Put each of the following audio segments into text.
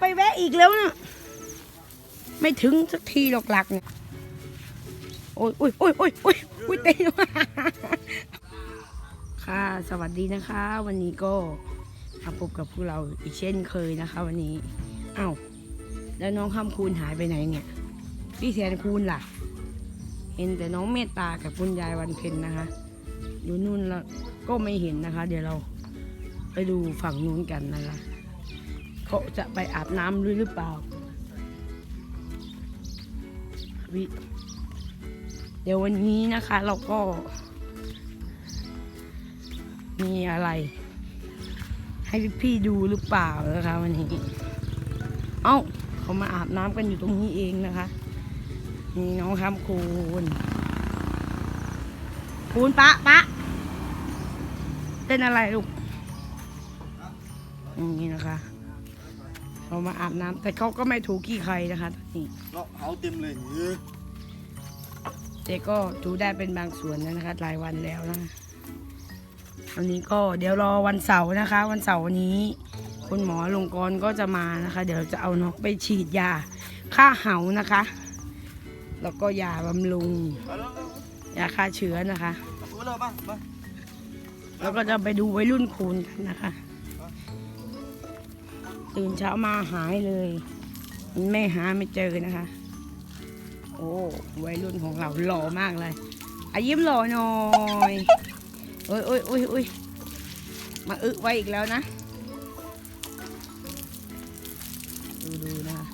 ไปแวะอีกแล้วนะไม่ถึงสักทีหรอกหลักเนี่ยโอ้ยโอ้ยโอ้ยโอ้ยโอ้ยโอ้ยเต้นมค่ะ สวัสดีนะคะ วันนี้ก็มาพบกับพวกเราอีกเช่นเคยนะคะ วันนี้อ้าวแล้วน้องข้ามคูณหายไปไหนเนี่ย พี่แทนคูณล่ะ เห็นแต่น้องเมตตากับคุณยายวันเพ็ญนะคะ อยู่นู่นแล้วก็ไม่เห็นนะคะ เดี๋ยวเราไปดูฝั่งนู้นกันนะคะ เขาจะไปอาบน้ำหรือหรือเปล่าวิเดี๋ยววันนี้นะคะเราก็ มีอะไร ให้พี่ๆดูหรือเปล่านะคะวันนี้ เอ้าเขามาอาบน้ำกันอยู่ตรงนี้เองนะคะนี่น้องคำคูณคูณปะปะเป็นอะไรลูกอย่างนี้นะคะ เขามาอาบน้ำแต่เขาก็ไม่ถูกี่ใครนะคะตอนนี้เลาะเขาเต็มเลยเฮ้ยแต่ก็ถูได้เป็นบางส่วนแล้วนะคะหลายวันแล้วนะวันนี้ก็เดี๋ยวรอวันเสาร์นะคะ วันเสาร์นี้ คุณหมอลงกรณ์ก็จะมานะคะ เดี๋ยวจะเอานกไปฉีดยาฆ่าเห่านะคะ แล้วก็ยาบำรุงเอาแล้วเอายาฆ่าเชื้อนะคะเอาตัวเราบ้างมาแล้วก็จะไปดูวัยรุ่นคูณกันนะคะ ตื่นเช้ามาหายเลยไม่หาไม่เจอนะคะ โอ้วัยรุ่นของเราหล่อมากเลยอายิ้มหล่อหน่อยโอ้ยโอ้ยโอ้ยโอ้ยมาอึไว้อีกแล้วนะ ดูดูนะคะ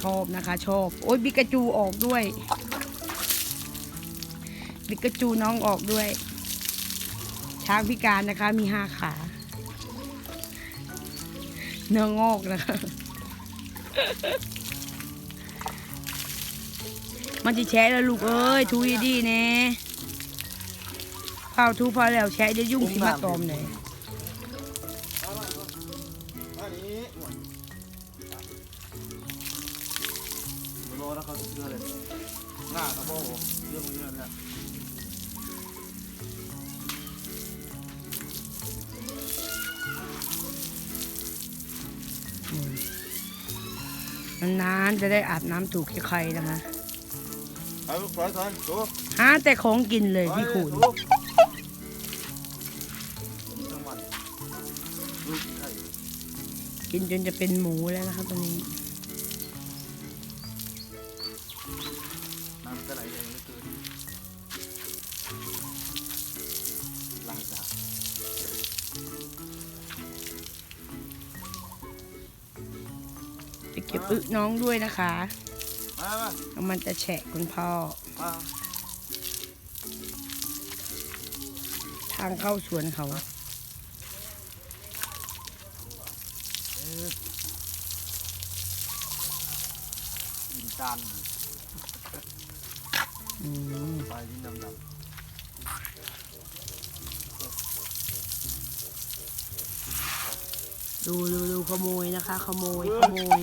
ชอบนะคะชอบ โอ้ยบิกาจูออกด้วยบิกาจูน้องออกด้วย ช้างพิการนะคะมีห้าขา เนื้องอกนะคะ มันจะแชะแล้วลูกเอ้ยทูดีๆเน่เผาทูพอแล้วแชะจะยุ่งสิมาตอมเลยอันนี้รอแล้วเขาจะเชื่อเลยหน้าเขาบอกเรื่องเรื่องแล้ว นานๆจะได้อาบน้ำถูกใครๆนะคะเอาถอยถอยตัวหาแต่ของกินเลยพี่ขุนจังหวัดลูกไข่กินจนจะเป็นหมูแล้วนะคะตอนนี้น้ น้องด้วยนะคะมามาแล้วมันจะแฉะคุณพ่อ มาทางเข้าสวนเขาอินจานอืมไปลิ้นดำดำดูดูดูขโมยนะคะ ขโมยขโมย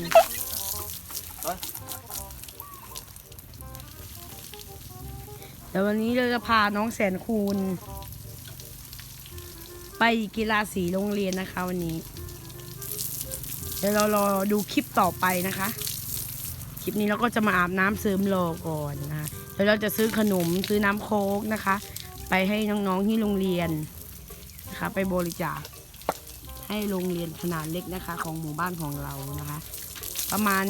เดี๋ยววันนี้เราจะพาน้องแสนคูณ ไปกีฬาสีโรงเรียนนะคะวันนี้ เดี๋ยวเรารอดูคลิปต่อไปนะคะ คลิปนี้เราก็จะมาอาบน้ำเสริมรอก่อนนะคะเดี๋ยวเราจะซื้อขนมซื้อน้ำโค้กนะคะ ไปให้น้องๆที่โรงเรียนนะคะ ไปบริจาคให้โรงเรียนขนาดเล็กนะคะ ของหมู่บ้านของเรานะคะ ประมาณ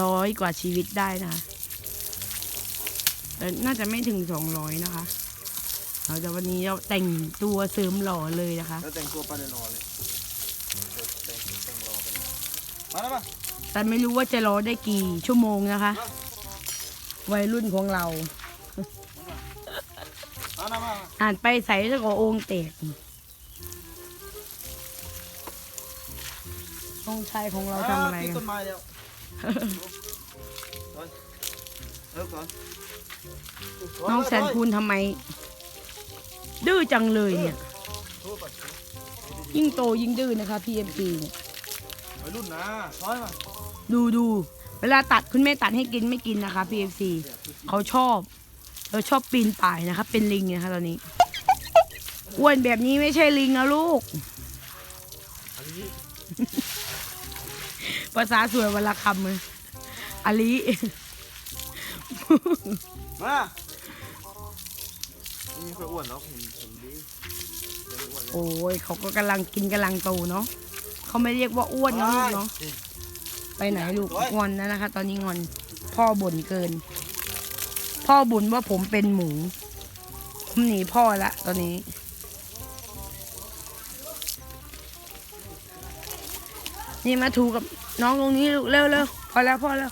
ร้อยกว่าชีวิตได้นะคะ แต่น่าจะไม่ถึงสองร้อยนะคะเราจะวันนี้เราแต่งตัวเสริมหล่อเลยนะคะแล้วแต่งตัวไปเลยรอเลยแต่งแต่งรอไปเลยมาแล้วมาแต่ไม่รู้ว่าจะรอได้กี่ชั่วโมงนะคะ วัยรุ่นของเรามาแล้วมาอ่านไปใส่แล้วก็โองแตกองค์ชายของเราทำอะไรกินกัต้นนไม้แล้วถอยเออก่อ น้องแสนคูณทำไม ดื้อจังเลยเนี่ย ยิ่งโตยิ่งดื้อนะคะ PMP เนี่ยรุ่นนะร้อยมาดูดูเวลาตัดคุณแม่ตัดให้กินไม่กินนะคะ PFC เขาชอบเราชอบปีนป่ายนะคะเป็นลิงนะคะตอนนี้อ้วนแบบนี้ไม่ใช่ลิงนะลูก ภาษาสวยวันละคำเลยอลิ มานี่เคยอ้วนแล้วเห็นเห็นดีโอ้ยเขาก็กำลังกินกำลังโตเนาะเขาไม่เรียกว่าอ้วนเนาะลูกเนาะไปไหนลูกงอนนะนะคะ ตอนนี้งอนพ่อบ่นเกิน พ่อบ่นว่าผมเป็นหมูผมหนีพ่อละตอนนี้นี่มาถูกับน้องตรงนี้ลูกเร็วเร็วพอแล้วพอแล้ว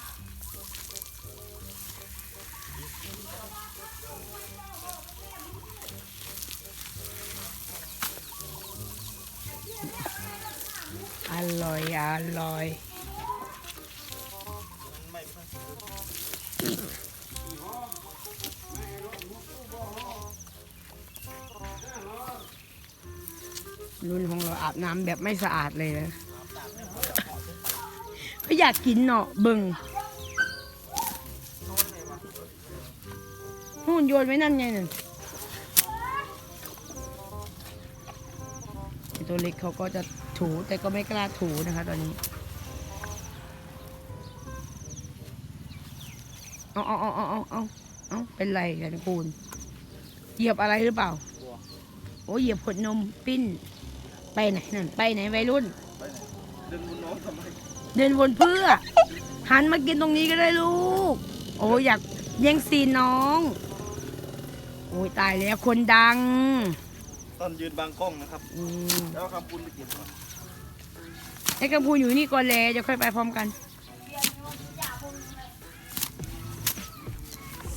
านลอยรุ่นของเราอาบน้ำแบบไม่สะอาดเลยนะก็อยากกินเนาะเบิงหุ่นโยนไว้นั่นไงนี่ตัวเล็กเขาก็จะ ถูแต่ก็ไม่กล้าถูนะคะตอนนี้เอาเอาเอาเอาเอาเอาเอาเป็นไรกันคูณเหยียบอะไรหรือเปล่า โอ้เหยียบขวดนมปิ้น ไปไหนนั่นไปไหนวัยรุ่น เดินวนน้องทำไมเดินวนเพื่อ หันมากินตรงนี้ก็ได้ลูก โอ้อยากแย่งซีนน้อง โอ้ยตายแล้วคนดัง ตอนยืนบางกล้องนะครับ อืม แล้วคำพูดไปเก็บก่อน ให้กัมพูอยู่นี่ก่อนเลยจะค่อยไปพร้อมกัน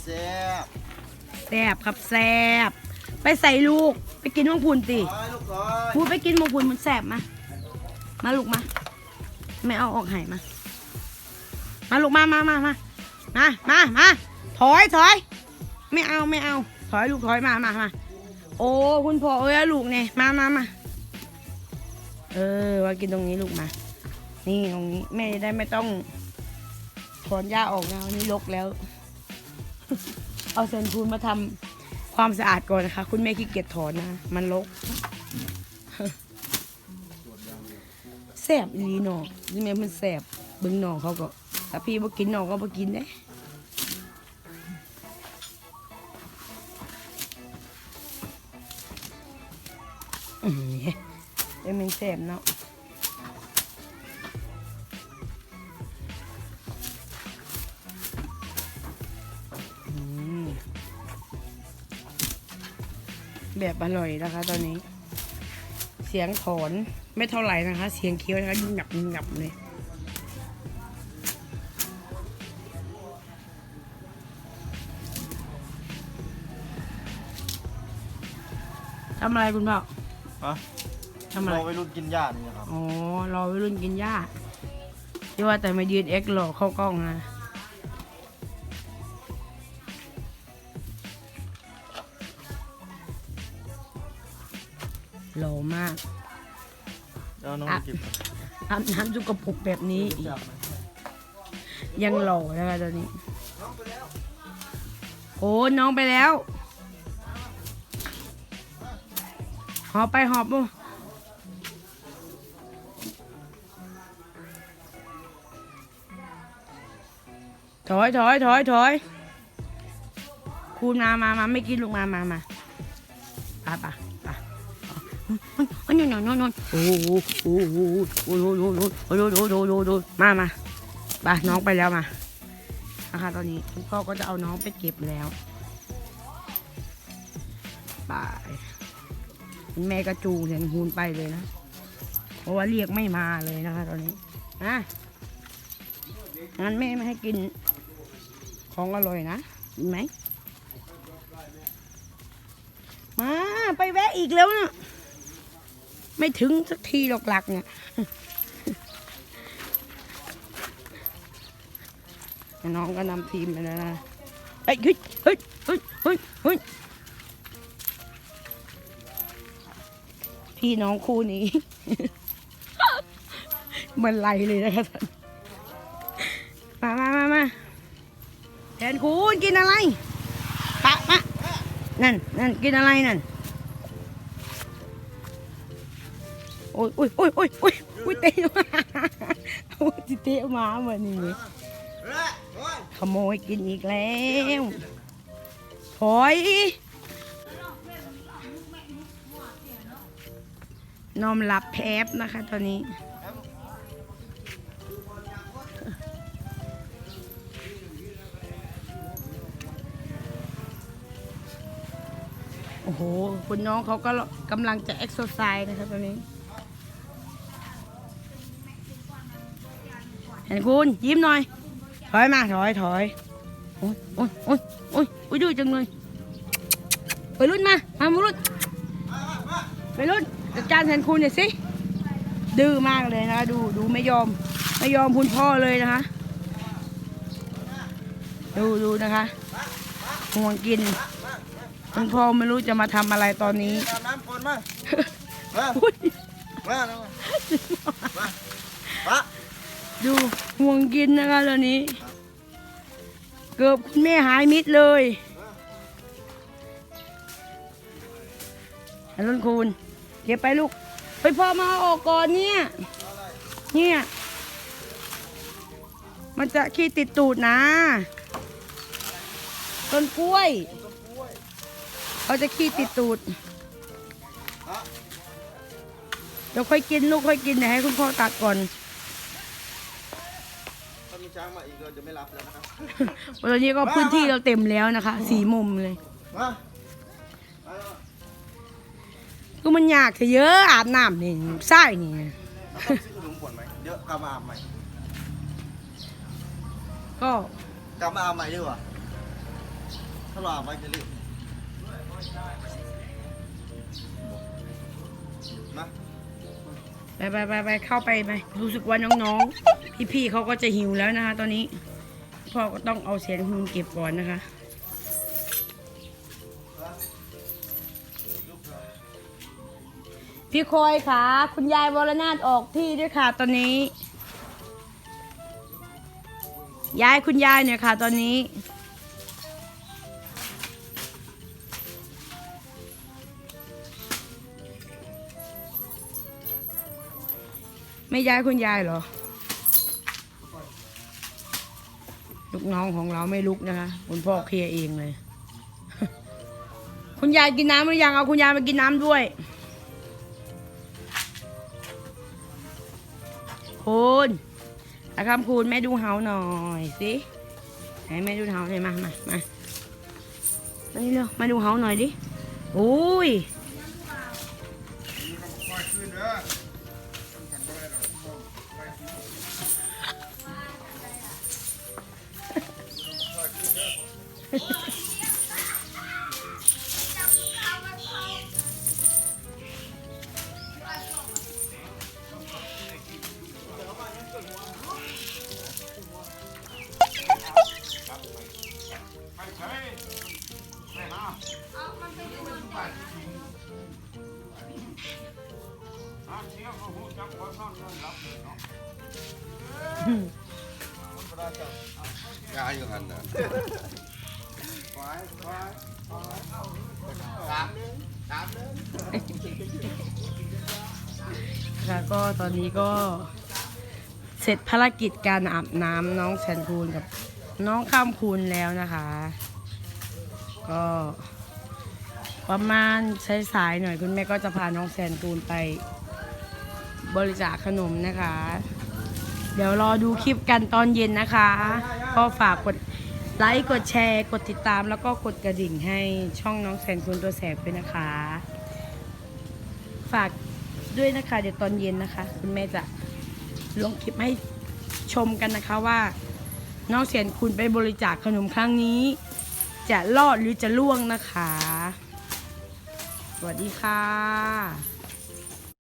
แซบแซบครับแซบไปใส่ลูกไปกินมังพุนสิพูดไปกินมังพุนมันแซบมามาลูกมาไม่เอาออกหายมา มาลูกมามามามามามามาถอยถอย ไม่เอาไม่เอา ถอยลูกถอยมามามาโอ้คุณพ่อเอ้ยลูกเนี่ยมามามา เออวากินตรงนี้ลูกมา นี่ตรงนี้แม่ได้ไม่ต้องถอนหญ้าออกนะวันนี้ลกแล้ว เอาเซนพูนมาทำความสะอาดก่อนนะคะ คุณแม่ขี้เกียจถอนนะ มันลกแสบลีหนอกนี่แม่มันแสบเบึงหนอกเขาก็ถ้าพี่บ่กินหนอกก็บ่กินเด้อื ดี๋มันแสบเนาะแบบอร่อยนะคะ ตอนนี้ เสียงถอนไม่เท่าไหร่นะคะ เสียงเคี้ยวนะคะหนับหนับเลยทำอะไรคุณพ่อ ทำอไร รอวัยรุ่นกินหญ้านี่ครับ อ๋อ รอวัยรุ่นกินหญ้าที่ว่าแต่มายืนเอ็กหลอเข้ากล้องนะ หล่อมาก แล้น้องกิบอาบน้ำจุกกระปุกแบบนี้ยังหล่อนะคะตอนนี้ โอ้น้องไปแล้ว หอบไปหอบบ่ ถอยถอยถอยถอยคูณมามามาไม่กินลูกมามามาไปไปะปะโอ้ยโอ้ยโอ้ยโอ้ยโอ้ยโอ้ยโอ้ยโอ้ยโอ้ยโอ้ยโอ้ยโอ้ยโอ้ยมามาไปน้องไปแล้วมานะคะตอนนี้คุณพ่อก็จะเอาน้องไปเก็บแล้วไปคุณแม่กระจูงเห็นงฮูนไปเลยนะ เพราะว่าเรียกไม่มาเลยนะคะตอนนี้นะงั้นแม่ไม่ให้กิน ของอร่อยนะกินไหมมาไปแวะอีกแล้วนะไม่ถึงสักทีหรอกหลักเนี่ยน้องก็นำทีมไปแล้วนะเฮ้ยเฮ้ยเฮ้ยเฮ้ยเฮ้ยเฮ้ยพี่น้องคู่นี้ มันไล่เลยนะคะท่าน นคุณกินอะไรปะปะนั่นนั่นกินอะไรนั่นโอ้ยโอ้ยโอ้ยโอ้ยโอ้ยอุ้ยเตะมาโอ้ยเตะมาเหมือนนี้ขโมยกินอีกแล้วถอยนอมหลับแพบนะคะตอนนี้ โอ้โหคุณน้องเขาก็กำลังจะเอ็กซ์ไซส์นะคะตอนนี้ เห็นคุณยิ้มหน่อย ถอยมาถอยถอยโอ้ยโอ้ยโอ้ยโอ้ยโอ้ยดื้อจังเลยไปรุ่นมา มามารุ่นไปรุ่นจัดการแทนคุณหน่อยสิ ดื้อมากเลยนะคะดูดูไม่ยอม ไม่ยอมคุณพ่อเลยนะคะ ดูดูนะคะห่วงกิน คุณพ่อไม่รู้จะมาทำอะไรตอนนี้ อาบน้ำก่อนมามาอุ๊ยมาแล้วมามามาดูห่วงกินนะคะตอนนี้ เกือบคุณแม่หายมิดเลยอรุณคูณเก็บไปลูกไปพ่อมาเอาออกก่อนเนี่ย เนี่ย มันจะขี้ติดตูดนะ ต้นกล้วย เขาจะขี้ติดตูดเดี๋ยวค่อยกินลูกค่อยกินเดี๋ยวให้คุณพ่อตักก่อนถ้ามีช้างมาอีกเราจะไม่รับแล้วนะครับตอนนี้ก็พื้นที่เราเต็มแล้วนะคะ สีมุมเลยมามาก็มันอยากจะเยอะอาบน้ำนี่ไส้นี่เราต้องซื้อขนมก่อนไหมเดี๋ยวกลับมาอาบใหม่ก็กลับมาอาบใหม่ดีกว่าถ้าเราอาบไว้จะรีบ ไปไปไปไปเข้าไปไปรู้สึกว่าน้องๆ พี่ๆเขาก็จะหิวแล้วนะคะ ตอนนี้พ่อก็ต้องเอาเสียงฮูนเก็บก่อนนะคะพี่คอยค่ะ คุณยายวรนาถออกที่ด้วยค่ะ ตอนนี้ยายคุณยายเนี่ยค่ะ ตอนนี้ ไม่ย้ายคุณยายเหรอ ลูกน้องของเราไม่ลุกนะคะคุณพ่อเคลียร์เองเลย คุณยายกินน้ำหรือยังเอาคุณยายมากินน้ำด้วยคุณนะครับคุณแม่ดูเฮาหน่อยสิให้แม่ดูเฮาหน่อยมามามามานี่เร็วมาดูเฮาหน่อยดิโอ้ย ยายอยู่หันนะ ควายควก็ตอนนี้ก็เสร็จภารกิจการอาบน้ำน้องแสนคูณกับน้องข้ามคูณแล้วนะคะ ก็ประมาณใช้สายหน่อยคุณแม่ก็จะพาน้องแสนคูณไปบริจาคขนมนะคะ เดี๋ยวรอดูคลิปกันตอนเย็นนะคะ ก็ฝากกด ไลค์กดแชร์กดติดตามแล้วก็กดกระดิ่งให้ช่องน้องแสนคูณตัวแสบด้วยนะคะ ฝากด้วยนะคะ เดี๋ยวตอนเย็นนะคะ คุณแม่จะลงคลิปให้ชมกันนะคะว่า น้องเสียนคุณไปบริจาคขนมครั้งนี้ จะรอดหรือจะล่วงนะคะ สวัสดีค่ะ